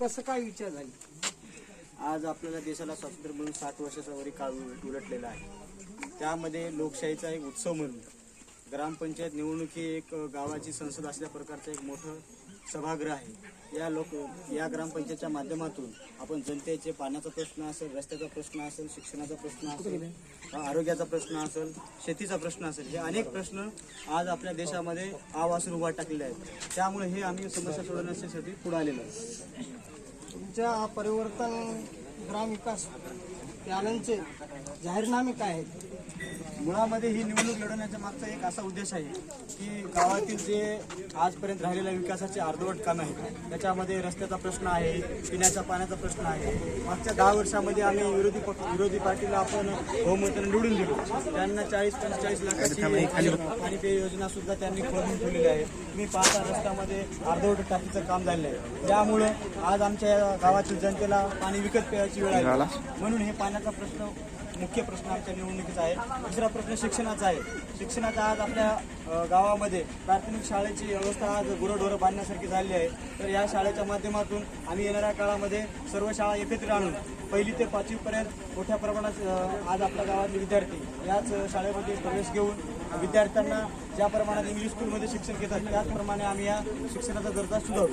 कसं काय विचार झाली? आज आपल्याला देशाला स्वातंत्र्य म्हणून साठ वर्षाचा वरी काळ उल- उलटलेला आहे. त्यामध्ये लोकशाहीचा एक उत्सव म्हणून ग्रामपंचायत निवडणूक ही एक गावाची संसद असल्या प्रकारचं एक मोठं सभागृह आहे. या लोक या ग्रामपंचायतच्या माध्यमातून आपण जनतेचे पाण्याचा प्रश्न असेल रस्त्याचा प्रश्न असेल शिक्षणाचा प्रश्न असेल आरोग्याचा प्रश्न असेल शेतीचा प्रश्न असेल हे अनेक प्रश्न आज आपल्या देशामध्ये आवासून उभा टाकलेले आहेत. त्यामुळे हे आम्ही समस्या सोडवण्यासाठी पुढे आलेलो आहे आमच्या परिवर्तन ग्रामविकास पॅनलचे जाहीरनामे काय आहेत? मुळामध्ये ही निवडणूक लढवण्याच्या मागचा एक असा उद्देश आहे की गावातील जे आजपर्यंत राहिलेल्या विकासाचे अर्धवट काम आहेत त्याच्यामध्ये रस्त्याचा प्रश्न आहे पिण्याच्या पाण्याचा प्रश्न आहे. मागच्या दहा वर्षामध्ये आम्ही विरोधी पक्ष विरोधी पार्टीला आपण बहुमताने निवडून दिलो. त्यांना चाळीस पंचेचाळीस लाखाची पाणी योजना सुद्धा त्यांनी खोलून ठेवलेली आहे. मी पाहता रस्त्यामध्ये अर्धवट टाकीचं काम झालेलं आहे. त्यामुळं आज आमच्या या गावातील जनतेला पाणी विकत प्यायची वेळ आली. म्हणून हे पाण्याचा प्रश्न मुख्य प्रश्न आमच्या निवडणुकीचा आहे. दुसरा प्रश्न शिक्षणाचा आहे. शिक्षणाचा आज आपल्या गावामध्ये प्राथमिक शाळेची व्यवस्था आज गुरंढोरं बांधण्यासारखी झाली आहे. तर या शाळेच्या माध्यमातून आम्ही येणाऱ्या काळामध्ये सर्व शाळा एकत्र आणून पहिली ते पाचवीपर्यंत मोठ्या प्रमाणात आज आपल्या गावातले विद्यार्थी याच शाळेमध्ये प्रवेश घेऊन विद्यार्थ्यांना ज्या प्रमाणात इंग्लिश स्कूलमध्ये शिक्षण घेतात त्याचप्रमाणे आम्ही या शिक्षणाचा दर्जा सुधारू.